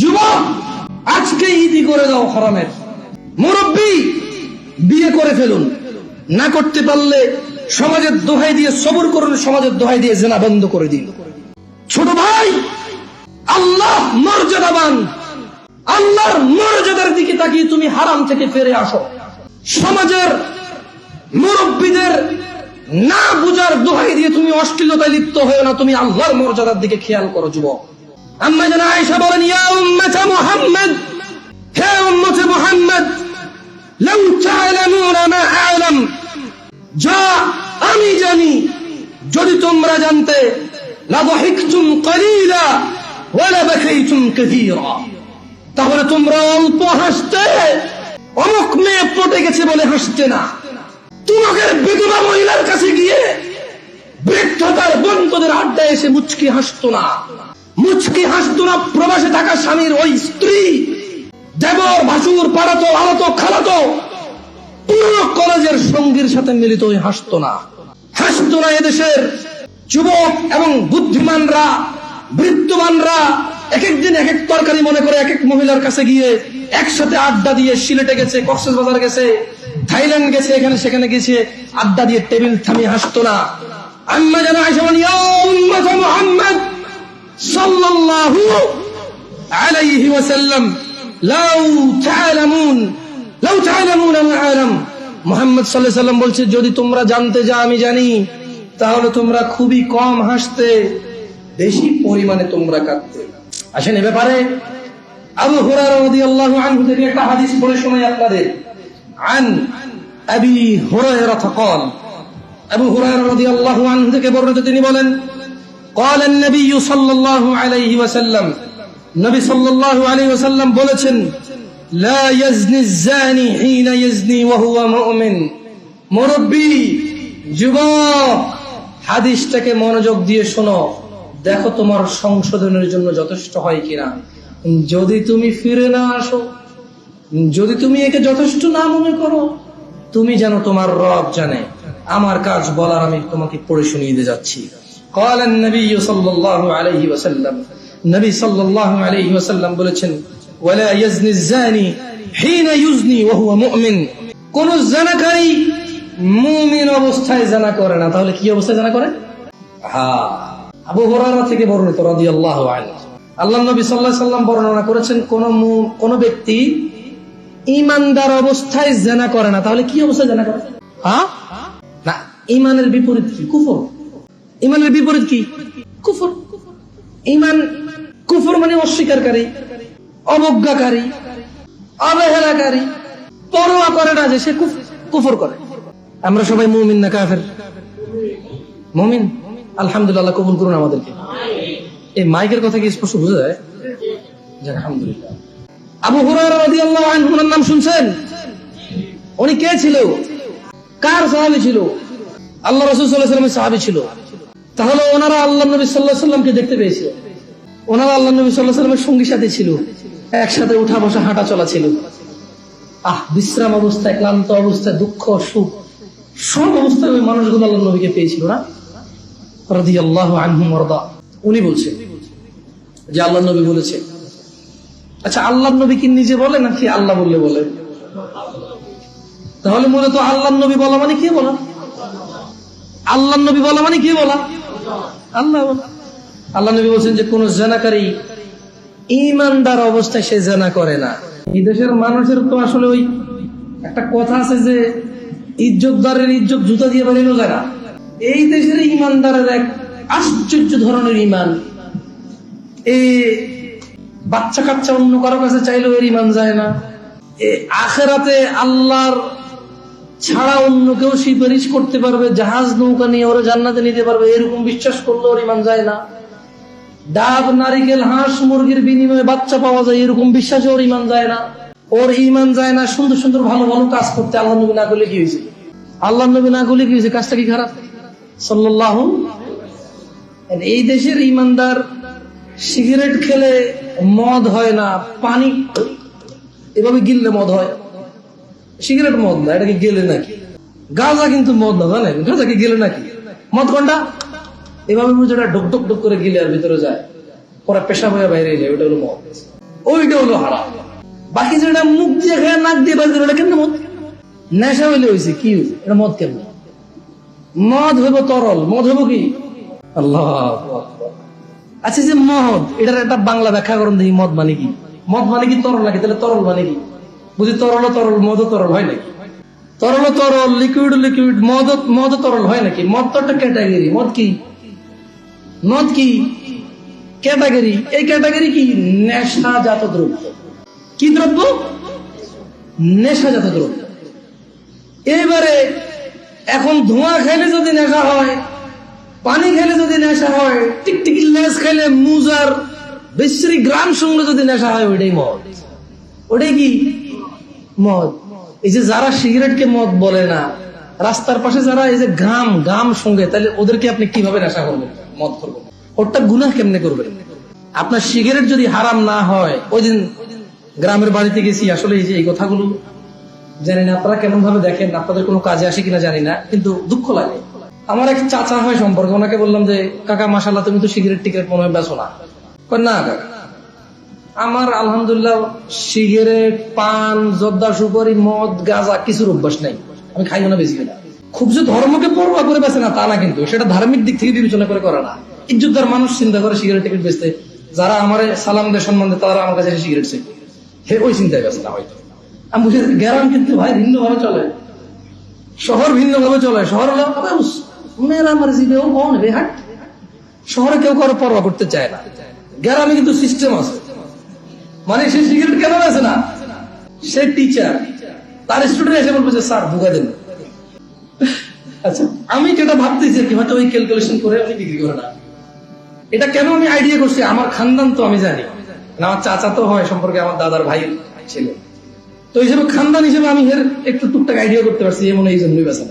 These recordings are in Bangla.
যুবক, আজকে ঈদি করে দাও হরামের। মুরব্বী, বিয়ে করে ফেলুন। না করতে পারলে সমাজের দোহাই দিয়ে, সবর করুন, সমাজের দোহাই দিয়ে জেনা বন্ধ করে দিন। ছোট ভাই আল্লাহ মর্যাদাবান আল্লাহর মর্যাদার দিকে তাকিয়ে তুমি হারাম থেকে ফিরে আসো। সমাজের মুরব্বীদের না বুঝার দোহাই দিয়ে তুমি অশ্লীলতায় লিপ্ত হয়ে না, তুমি আল্লাহর মর্যাদার দিকে খেয়াল করো, যুবক। আমি জানি, যদি তোমরা জানতে তাহলে তোমরা অল্প হাসতে, অমুক মেয়ে পটে গেছে বলে হাসতে না। তোমাকে বিধবা মহিলার কাছে গিয়ে বৃদ্ধতার বন্ধুদের আড্ডায় এসে মুচকি হাসতো না। মুচকি হাসতো প্রবাসে থাকা স্বামীর ওই স্ত্রী। দেবর, ভাসুর পাড়াতো আলাতো, খালাতো পুরো কলেজের সঙ্গীর সাথে মিলিত হয়ে হাসতো না। হাসতো না এদেশের যুবক এবং বুদ্ধিমানরা বৃদ্ধমানরা এক এক দিন এক এক তরকারি মনে করে এক এক মহিলার কাছে গিয়ে একসাথে আড্ডা দিয়ে সিলেটে গেছে কক্সেস বাজার গেছে, থাইল্যান্ড গেছে, এখানে সেখানে গেছে, আড্ডা দিয়ে টেবিল থামিয়ে হাসতো না। আম্মা যেন আইসমান সাল্লাল্লাহু আলাইহি ওয়াসাল্লাম লাউ তা'লামুন লাউ তা'লামুন মা আ'লাম মুহাম্মদ সাল্লাল্লাহু আলাইহি ওয়াসাল্লাম বলছে যদি তোমরা জানতে যা আমি জানি তাহলে তোমরা খুবই কম হাসতে বেশি পরিমাণে তোমরা কাঁদতে আসেন এ ব্যাপারে আবু হুরায়রা রাদিয়াল্লাহু আনহু থেকে একটা হাদিস পড়ে শোনাই আপনাদের আন আবি হুরায়রা قال আবু হুরায়রা রাদিয়াল্লাহু আনহু থেকে বর্ণিত তিনি বলেন قال النبي صلى الله عليه وسلم নবী সাল্লাল্লাহু আলাইহি ওয়াসাল্লাম বলেছেন لا يزني الزاني حين يزني وهو مؤمن মুরব্বী যুবক হাদিসটাকে মনোযোগ দিয়ে শোনো দেখো তোমার সংশোধনের জন্য যথেষ্ট হয় কিনা যদি তুমি ফিরে না আসো যদি তুমি একে যথেষ্ট না মনে করো তুমি যেন তোমার রব জানে আমার কাজ বলার আমি তোমাকে পড়ে শুনিয়ে দিয়ে যাচ্ছি قال النبي صلى الله عليه وسلم নবী সাল্লাল্লাহু আলাইহি ওয়াসাল্লাম বলেছেন ওয়ালা ইয়াজনি الزاني حين يزني وهو مؤمن কোন জানাকারী মুমিন অবস্থায় জানা করে না তাহলে কি অবস্থায় জানা করে হ্যাঁ আবু হুরায়রা থেকে বর্ণিত রাদিয়াল্লাহু আনহু আল্লাহ নবী সাল্লাল্লাহু আলাইহি সাল্লাম বর্ণনা করেছেন কোন মু- কোন ব্যক্তি ইমানদার অবস্থায় জানা করে না তাহলে কি অবস্থায় জানা করে হ্যাঁ না ইমানের বিপরীত কি কুফর ইমানের বিপরীত কি? কুফর। ইমান কুফর মানে অস্বীকারী, অবজ্ঞাকারী, অবহেলাকারী, পরোয়া করে না যে সে কুফর করে। আমরা সবাই মুমিন না কাফের? মুমিন? আলহামদুলিল্লাহ, কবুল করুন আমাদেরকে। এই মাইকের কথা কি স্পষ্ট বোঝা যায়? আলহামদুলিল্লাহ। আবু হুরায়রা রাদিয়াল্লাহু নাম শুনছেন? উনি কে ছিল? কার সাহাবী ছিল? আল্লাহ রাসূল ওয়াসাল্লামের ছিল। তাহলে ওনারা আল্লাহ নবী আলাইহি সাল্লামকে দেখতে পেয়েছিল। ওনারা আল্লাহ নবী আলাইহি সাল্লামের সঙ্গী সাথে ছিল। একসাথে উঠা বসা হাঁটা চলা ছিল। আহ, বিশ্রাম অবস্থায়, ক্লান্ত অবস্থায়, দুঃখ সুখ সব অবস্থায় ওই মানুষগুলো আল্লাহ নবীকে পেয়েছিল না? ওয়ারদা উনি বলছেন যে আল্লাহ নবী বলেছে আচ্ছা আল্লাহ নবী কি নিজে বলে নাকি আল্লাহ বললে বলে? তাহলে মূলত আল্লাহ নবী বলা মানে কে বলা? আল্লাহ নবী বলা মানে কে বলা? আল্লাহ আল্লাহ নবী বলছেন যে কোন জেনাকারী ইমানদার অবস্থায় সে জেনা করে না। এই দেশের মানুষের তো আসলে ওই একটা কথা আছে যে ইজ্জতদারের ইজ্জত জুতা দিয়ে বাড়ানো যায় না এই দেশের ইমানদারের এক আশ্চর্য ধরনের ইমান এ বাচ্চা কাচ্চা অন্য কারও কাছে চাইলেও এর ইমান যায় না। আখেরাতে আল্লাহর ছাড়া অন্য কেউ সুপারিশ করতে পারবে, জাহাজ নৌকা নিয়ে ওরা জান্নাতে নিতে পারবে, এরকম বিশ্বাস করলে ওর ইমান যায় না। ডাব, নারিকেল, হাঁস, মুরগির বিনিময়ে বাচ্চা পাওয়া যায়, এরকম বিশ্বাসে ওর ইমান যায় না। ওর ইমান যায় না, সুন্দর সুন্দর ভালো ভালো কাজ করতে আল্লাহ নবী না করলে কি হয়েছে? আল্লাহ নবী না করলে কি হয়েছে? কাজটা কি খারাপ? সাল্লাহ এই দেশের ইমানদার সিগারেট খেলে মদ হয় না, পানি এভাবে গিললে মদ হয়। সিগারেট মদ না, এটাকে গেলে নাকি? গাঁজা কিন্তু মদ না, জানেন? গাঁজা কি গেলে নাকি? মদ কোনটা? এভাবে ওটা ঢুক ঢুক ঢুক করে গিলে আর ভিতরে যায়। পরে পেশা হয়ে বাইরে যায় ওটা হলো মদ। ওইটা হলো হারাম। বাকি যেটা মুখ দিয়ে খায়, নাক দিয়ে বাজ ওটা কেমন মদ? নেশা হইলে হয়েছে কি এটা মদ কেমন? মদ হইব তরল, মদ হইব কি? আল্লাহ আচ্ছা যে মদ, এটার একটা বাংলা ব্যাখ্যা করুন দেখি, মদ মানে কি? মদ মানে কি তরল নাকি? তাহলে তরল মানে কি? বুঝি তরল তরল, মদ তরল হয় নাকি? তরল তরল লিকুইড লিকুইড মদ মদ তরল হয় নাকি? মদ তো একটা ক্যাটাগরি মদ কি? মদ কি? ক্যাটাগরি এই ক্যাটাগরি কি? নেশাজাত দ্রব্য। কি দ্রব্য? নেশাজাত দ্রব্য। এবারে এখন ধোঁয়া খেলে যদি নেশা হয়, পানি খেলে যদি নেশা হয়, টিকটিকি লেস খেলে মুজার বিশ্রী গ্রাম সঙ্গে যদি নেশা হয়, ওইটাই মদ। ওটাই কি? মদ। এই যে যারা সিগারেটকে মদ বলে না, রাস্তার পাশে যারা এই যে গাম গাম সঙ্গে, তাহলে ওদেরকে আপনি কীভাবে নেশা করবেন, মদ করবেন? ওটা গুনাহ কেমনে করবেন? আপনার সিগারেট যদি হারাম না হয়, ওই দিন গ্রামের বাড়িতে গেছি, আসলে এই যে এই কথাগুলো জানি না, আপনারা কেমন ভাবে দেখেন, আপনাদের কোনো কাজে আসে কিনা জানি না, কিন্তু দুঃখ লাগে। আমার এক চাচা হয় সম্পর্কে, ওনাকে বললাম যে, কাকা মাসাল্লাহ তুমি তো সিগারেট টিগারেট মনে হয় বেছো না। না, কাকা। আমার আলহামদুলিল্লাহ সিগারেট পান জর্দা সুপারি মদ গাঁজা কিছুর অভ্যাস নাই। আমি খাই না বেশি না খুব যে ধর্মকে পরোয়া করে বেছে না তা না কিন্তু। সেটা ধার্মিক দিক থেকে বিবেচনা করে করে না। ইজ্জতদার মানুষ চিন্তা করে সিগারেট টিকিট বেচতে। যারা আমার সালাম দেয় সম্মান দেয় তারা আমার কাছে সিগারেট চাই হে ওই চিন্তায় বেছে না হয়তো। আমি বুঝি গ্রাম কিন্তু ভাই ভিন্ন ভাবে চলে। শহর ভিন্ন ভাবে চলে। শহর হলো আবে উস, মেরা ও বে শহরে কেউ কারও পরোয়া করতে চায় না। গ্রামে কিন্তু সিস্টেম আছে। মানে সে সিগারেট কেন আছে না? সে টিচার তার স্টুডেন্ট এসে বলবে যে, স্যার ঢুকা দেন। আচ্ছা আমি যেটা ভাবতেছি কি, হয়তো ওই ক্যালকুলেশন করে আমি বিক্রি করে না। এটা কেন আমি আইডিয়া করছি? আমার খানদান তো আমি জানি। আমার চাচা তো হয় সম্পর্কে আমার দাদার ভাই ছেলে। তো হিসেবে খানদান হিসেবে আমি এর একটু টুকটাক আইডিয়া করতে পারছি, এমন এই জন্যই বেছে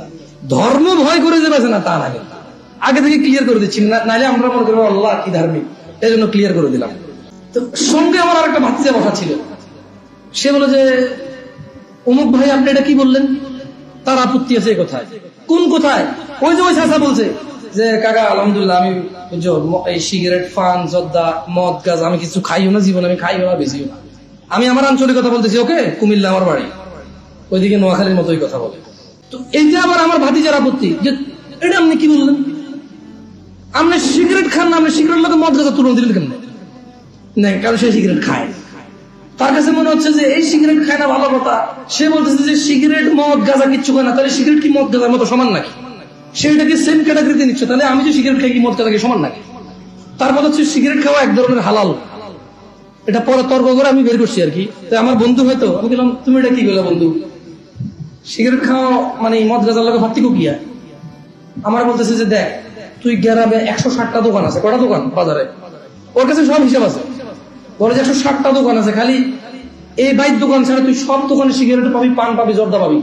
ধর্ম ভয় করে যে বেছে না, তা না আগে থেকে ক্লিয়ার করে দিচ্ছি নাহলে আমরা মনে করব, আল্লাহ, কি ধার্মিক? এই জন্য ক্লিয়ার করে দিলাম। সঙ্গে আমার আরেকটা ভাতিজা বসা ছিল। সে বলে যে, অমুক ভাই, আপনি এটা কি বললেন? তার আপত্তি আছে কথায়। কোন কোথায়? ওই যে ওই চাষা বলছে যে, কাকা, আলহামদুলিল্লাহ, আমি এই সিগারেট, ফান, জর্দা, মদ গাছ আমি কিছু খাইও না জীবনে, আমি খাইও না বেশিও না। আমি আমার আঞ্চলিকতা বলতেছি, ওকে? কুমিল্লা আমার বাড়ি। ওইদিকে নোয়াখালীর মতোই কথা বলে। তো এই যে আবার আমার ভাতিজার আপত্তি, যে, এটা আপনি কি বললেন? আপনি সিগারেট খান না, আপনি সিগারেট লোকে মদ গাছা তুলন দিলেন কেমন? না কারণ সে সিগারেট খায় তার কাছে মনে হচ্ছে যে, এই সিগারেট খায় না ভালো কথা। সে বলতেছে যে, সিগারেট, মদ, গাঁজা কিচ্ছু খায় না। তাহলে সিগারেট কি মদ, গাঁজার মতো সমান নাকি? সেম ক্যাটাগরিতে নিচ্ছে। তাহলে আমি যে সিগারেট খাই কি মদ সমান নাকি? তার কথা হচ্ছে সিগারেট খাওয়া এক ধরনের হালাল। এটা পরে তর্ক করে আমি বের করছি আর কি। তো আমার বন্ধু হয়তো, আমি বললাম, তুমি এটা কি বলে বন্ধু? সিগারেট খাওয়া মানে মদ, গাঁজার লোকে ভাবতে কি আমার বলতেছে যে, দেখ, তুই গ্রামে একশো ষাটটা দোকান আছে। কটা দোকান? বাজারে। ওর কাছে সব হিসাব আছে। বলে যে একশো ষাটটা দোকান আছে, খালি এই বাইক দোকান ছাড়া তুই সব দোকানে সিগারেট পাবি, পান পাবি, জর্দা পাবি।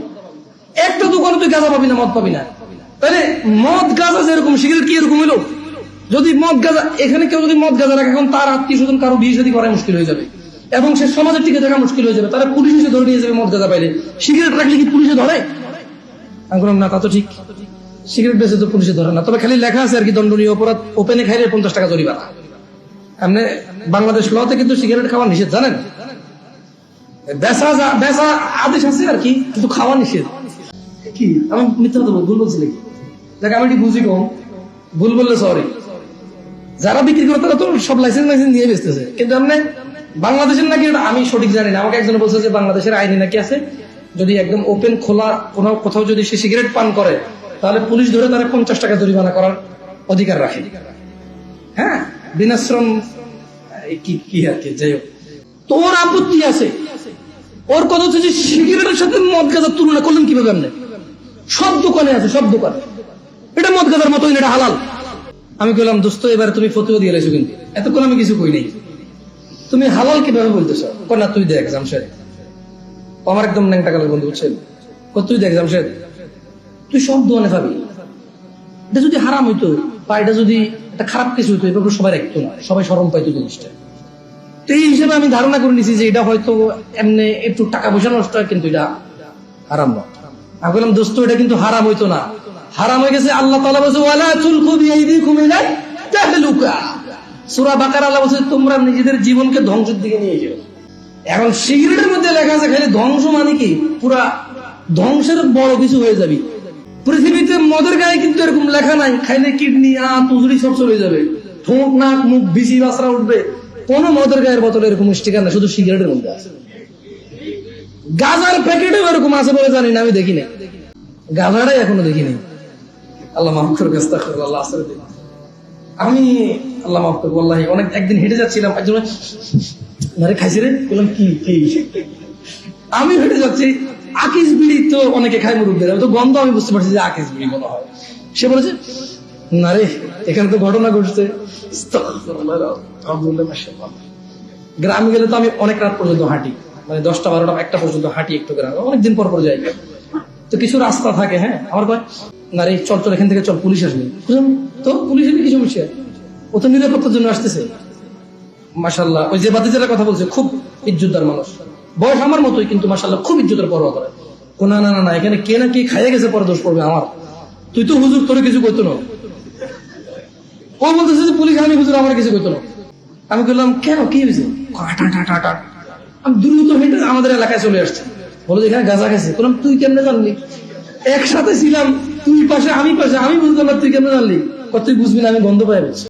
একটা দোকানে তুই গাঁজা পাবি না, মদ পাবি না। তাহলে মদ গাঁজা যেরকম সিগারেট কি এরকম হলো যদি মদ গাঁজা, এখানে কেউ যদি মদ গাঁজা রাখে, এখন তার আত্মীয় স্বজন কারও বিয়ে শাদী করা মুশকিল হয়ে যাবে। এবং সে সমাজের টিকে থাকা মুশকিল হয়ে যাবে। তারা পুলিশ এসে ধরে নিয়ে যাবে মদ গাঁজা পাইলে। সিগারেট রাখলে কি পুলিশে ধরে? আমি না, তা তো ঠিক। সিগারেট বেঁচে তো পুলিশে ধরে না। তবে খালি লেখা আছে আর কি, দণ্ডনীয় অপরাধ, ওপেনে খাইলে পঞ্চাশ টাকা জরিমানা। আপনি বাংলাদেশ লতে কিন্তু সিগারেট খাওয়া নিষেধ জানেন? বেচা বেচা আদেশ আছে আর কি কিন্তু খাওয়া নিষেধ। কি? আমি মিথ্যা ভুল বলছি নাকি? দেখ আমি একটু বুঝি কম। ভুল বললে সরি যারা বিক্রি করে তারা তো সব লাইসেন্স লাইসেন্স নিয়ে বেচতেছে। কিন্তু আপনি বাংলাদেশের নাকি আমি সঠিক জানি না। আমাকে একজন বলছে যে বাংলাদেশের আইনে নাকি আছে যদি একদম ওপেন খোলা কোনো কোথাও যদি সে সিগারেট পান করে তাহলে পুলিশ ধরে তারা পঞ্চাশ টাকা জরিমানা করার অধিকার রাখে। হ্যাঁ? বিনাশ্রম কি কি আর কি, যাই হোক। তোর আপত্তি আছে। ওর কথা হচ্ছে যে সিগারেটের সাথে মদ গাজার তুলনা করলেন কীভাবে আপনি? সব দোকানে আছে, সব দোকানে। এটা মদ গাজার মতোই এটা হালাল। আমি বললাম দোস্ত, এবার তুমি ফতুয়া দিয়ে এসো কিন্তু। এতক্ষণ আমি কিছু কই নাই। তুমি হালাল কীভাবে বলতেছ? না, তুই দেখ, জামশেদ। আমার একদম ন্যাংটা কালের বন্ধু, বুঝছেন? তুই দেখ, জামশেদ, তুই সব দোকানে পাবি। এটা যদি হারাম হইতো, বা এটা যদি একটা খারাপ কিছু হইতো এবার সবাই রাখতো না, সবাই সরম পাইতো জিনিসটা। তো এই হিসেবে আমি ধারণা করে নিছি যে এটা হয়তো এমনি একটু টাকা পয়সা নষ্ট হয়, কিন্তু এটা হারাম না। আমি বললাম, দোস্ত, এটা কিন্তু হারাম হইতো না। হারাম হয়ে গেছে, আল্লাহ তালা বলছে, ওয়ালা তুলকু বিআইদিকুম ইলা তাহলুকা সূরা বাকারা আল্লাহ বলছে, তোমরা নিজেদের জীবনকে ধ্বংসের দিকে নিয়ে যাও। এখন সিগারেটের মধ্যে লেখা আছে, খালি ধ্বংস মানে কি? পুরা ধ্বংসের বড় কিছু হয়ে যাবে। পৃথিবীতে মদের গায়ে কিন্তু এরকম লেখা নাই খাইলে কিডনি আ তুজুরি সব চলে যাবে। ঠোঁট নাক মুখ বিচি বাসরা উঠবে। কোন মদের গায়ের বোতলে এরকম স্টিকার না শুধু সিগারেটের মধ্যে আছে। গাজার প্যাকেটেও এরকম আছে বলে জানি না আমি দেখি না গাজাটাই এখনও দেখিনি আল্লাহ মাফ করবে আস্তাগফিরুল্লাহ, আল্লাহ আসরে আমি আল্লাহ মাফ করব আল্লাহ অনেক একদিন হেঁটে যাচ্ছিলাম একজন খাইছি রে? বললাম কি কি? আমি হেঁটে যাচ্ছি। আকিস বিড়ি তো অনেকে খায় মুরুব্দের তো গন্ধ আমি বুঝতে পারছি যে আকিস বিড়ি মনে হয়। সে বলেছে, না রে, এখানে তো ঘটনা ঘটছে। গ্রামে গেলে তো আমি অনেক রাত পর্যন্ত হাঁটি। মানে দশটা, বারোটা, একটা পর্যন্ত হাঁটি একটু গ্রামে অনেকদিন পর পর যাই। তো কিছু রাস্তা থাকে হ্যাঁ? আমার কয়, না রে, চল চল, এখান থেকে চল, পুলিশ আসবে। তো পুলিশ এলে কি সমস্যা ও তো নিরাপত্তার জন্য আসতেছে। মাসাল্লাহ ওই যে বাতিজারের কথা বলছে, খুব ইজ্জতদার মানুষ। বয়স আমার মতোই, কিন্তু মাসাল্লাহ খুব ইজ্জতের পরোয়া করে। ও না না না, এখানে কে না কে খাইয়ে গেছে পরে দোষ পড়বে আমার। তুই তো হুজুর তোর কিছু করতো না। ও বলতেছে যে পুলিশ আমি হুজুর আমার কিছু করতো না। আমি বললাম, কেন, কি হয়েছে? আমি দ্রুত হেঁটে আমাদের এলাকায় চলে আসছি। বলো এখানে গাঁজা গেছে বললাম, তুই কেমনে জানলি? একসাথে ছিলাম, তুই পাশে, আমি পাশে, আমি বুঝলাম না, তুই কেমনে জানলি? তুই বুঝবি না, আমি গন্ধ পাই